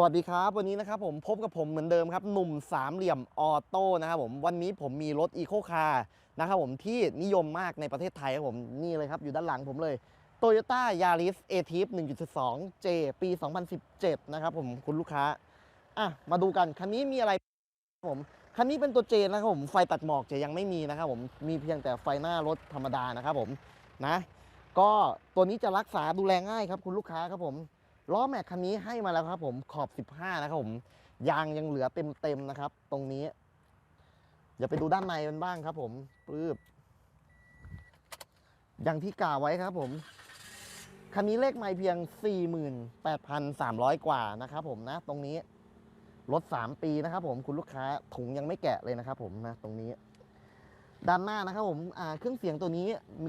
สวัสดีครับ วันนี้นะครับผมพบกับผมเหมือนเดิมครับ หนุ่มสามเหลี่ยมออโต้นะครับผมวันนี้ผมมีรถอีโคคาร์นะครับผมที่นิยมมากในประเทศไทยครับผมนี่เลยครับอยู่ด้านหลังผมเลย Toyota Yaris a t i p 1.2 J ปี 2017 นะครับผมคุณลูกค้าอะมาดูกัน คันนี้มีอะไรครับผมคันนี้เป็นตัว J นะครับผมไฟตัดหมอกจะยังไม่มีนะครับผมมีเพียงแต่ไฟหน้ารถธรรมดานะครับผมนะ ก็ตัวนี้จะรักษาดูแลง่ายครับคุณลูกค้าครับผม ล้อแม็กคันนี้ให้มาแล้วครับผมขอบ 15 นะครับผมยางยังเหลือเต็มๆนะครับ ตรงนี้อย่าไปดูด้านในมันบ้างครับ ผมปื๊บอย่างที่กล่าวไว้ครับ ผมคันนี้เลขไม่เพียง 48,300 กว่านะครับ ผมนะ ตรงนี้รถ3ปีนะครับ ผมคุณลูกค้าถุงยังไม่แกะเลยนะครับ ผมนะ ตรงนี้ด้านหน้านะครับผมเครื่องเสียงตัวนี้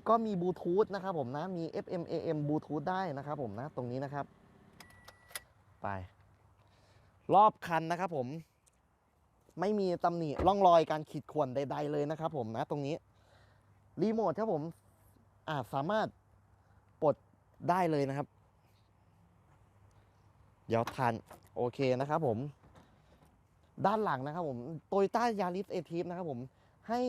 ก็มีบลูทูธนะครับผมนะ มี FM AM บลูทูธได้นะครับผมนะ ตรงนี้นะครับ ไป รอบคันนะครับผม ไม่มีตำหนิร่องรอยการขีดข่วนใด ๆ เลยนะครับผมนะตรงนี้ รีโมทครับผมอาจสามารถปลดได้เลยนะครับ เดี๋ยวทันโอเคนะครับผม ด้านหลังนะครับผมโตโยต้ายาริสเอทีฟนะครับผมให้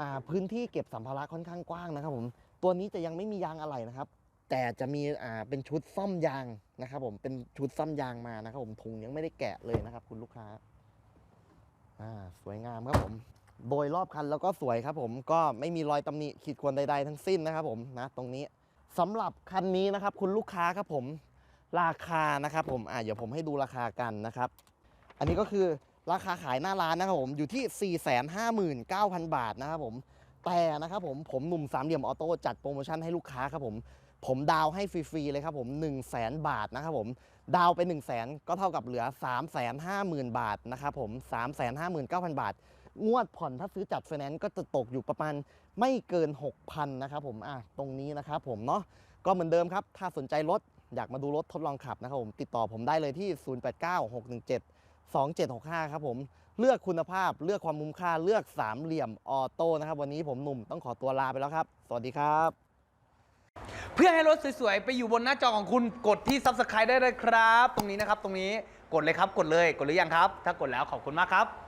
อ่าพื้นที่เก็บสัมภาระค่อนข้างกว้างนะครับผม ตัวนี้จะยังไม่มียางอะไหล่นะครับ แต่จะมีอ่าเป็นชุดซ่อมยางนะครับ ผมเป็นชุดซ่อมยางมานะครับ ผมถุงยังไม่ได้แกะเลยนะครับ คุณลูกค้าอ่าสวยงามครับผม โดยรอบคันแล้วก็สวยครับผมก็ไม่มีรอยตำหนิขีดข่วนใด ๆ ทั้งสิ้นนะครับ ผมนะ ตรงนี้สำหรับคันนี้นะครับ คุณลูกค้าครับผมราคานะครับผมอ่าเดี๋ยวผมให้ดูราคากันนะครับ อันนี้ก็คือราคาขายหน้าร้านนะครับผมอยู่ที่ 459,000 บาทนะครับผม แต่นะครับผมผมหนุ่มสามเหลี่ยมออโต้จัดโปรโมชั่นให้ลูกค้าครับผม ผมดาวให้ฟรีๆเลยครับผม1 0 0 0 0แบาทนะครับผมดาวไป 1 0 0 0 0แก็เท่ากับเหลือ 3 5 0 0 0 0 บาทนะครับผม 3 5 9 0 0 0 บาท งวดผ่อนถ้าซื้อจัดไฟแนนซ์ก็จะตกอยู่ประมาณไม่เกิน 6,000นะครับผมอะตรงนี้นะครับผมเนาะก็เหมือนเดิมครับ ถ้าสนใจรถอยากมาดูรถทดลองขับนะครับผมติดต่อผมได้เลยที่ 089617 2765 ครับผม เลือกคุณภาพเลือกความมุมค่าเลือกสามเหลี่ยมออโต้นะครับ วันนี้ผมหนุ่มต้องขอตัวลาไปแล้วครับ สวัสดีครับ เพื่อให้รถสวยๆ ไปอยู่บนหน้าจอของคุณกดที่ Subscribe ได้เลยครับ ตรงนี้นะครับ ตรงนี้กดเลยครับกดเลยกดหรือยังครับ ถ้ากดแล้วขอบคุณมากครับ